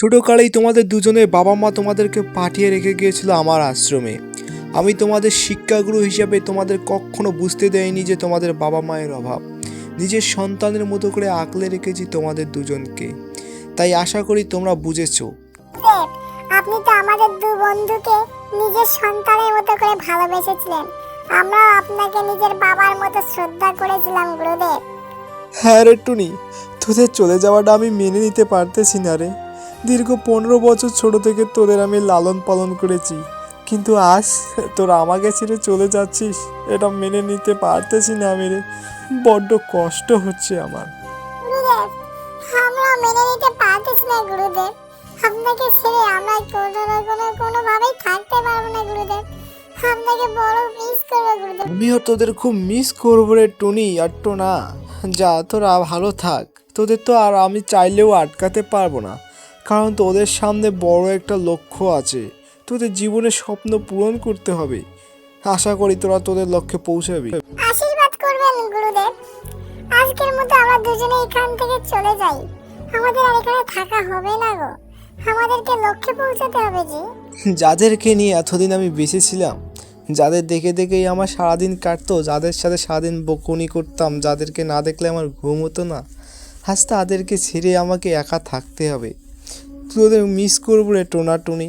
ছোটোকালেই তোমাদের দুজনের বাবা মা তোমাদেরকে পাঠিয়ে রেখে গিয়েছিল আমার আশ্রমে। আমি তোমাদের শিক্ষাগুরু হিসাবে তোমাদের কখনো বুঝতে দেয়নি যে তোমাদের বাবা মায়ের অভাব। নিজের সন্তানের মতো করে আঁকলে রেখেছি তোমাদের দুজনকে। তাই আশা করি তোমরা বুঝেছ। আপনি তো আমাদের দু বন্ধুকে নিজের সন্তানের মতো করে ভালোবেসেছিলেন। আমরা আপনাকে নিজের বাবার মতো শ্রদ্ধা করেছিলাম গুরুদেব। হ্যাঁ রে টুনি তোদের চলে যাওয়াটা আমি মেনে নিতে পারতেছি না রে। দীর্ঘ পনেরো বছর ছোট থেকে তোদের আমি লালন পালন করেছি। কিন্তু আজ তোরা আমাকে ছেড়ে চলে যাচ্ছিস এটা মেনে নিতে পারতেছি না আমি রে। বড্ড কষ্ট হচ্ছে আমার। গুরুদেব আমরা মেনে নিতে পারতেছি না গুরুদেব। আপনাকে ছেড়ে আমরা কোনো না কোনো কোনোভাবেই থাকতে পারব না গুরুদেব। আপনাকে বড় মিস করব গুরুদেব। আমিও তোদের খুব মিস করব রে টুনি আর টোনা। যা তোরা ভালো থাক। তোদের তো আর আমি চাইলেও আটকাতে পারব না। কারণ তোদের সামনে বড় একটা লক্ষ্য আছে। তোদের জীবনের স্বপ্ন পূরণ করতে হবে। আশা করি তোরা তোদের লক্ষ্যে পৌঁছাবি। আশীর্বাদ করবেন গুরুদেব। আজকের মতো আমরা দুজনে এখান থেকে চলে যাই। আমাদের আর এখানে থাকা হবে না গো। আমাদেরকে লক্ষ্যে পৌঁছাতে হবে জি যাদেরকে নিয়ে এতদিন আমি বেঁচে ছিলাম যাদের দেখে দেখেই আমার সারাদিন কাটতো যাদের সাথে সারাদিন বকুনি করতাম যাদেরকে না দেখলে আমার ঘুম হতো না আজ তাদেরকে ছেড়ে আমাকে একা থাকতে হবে। তোদের মিস করব রে টোনা টুনি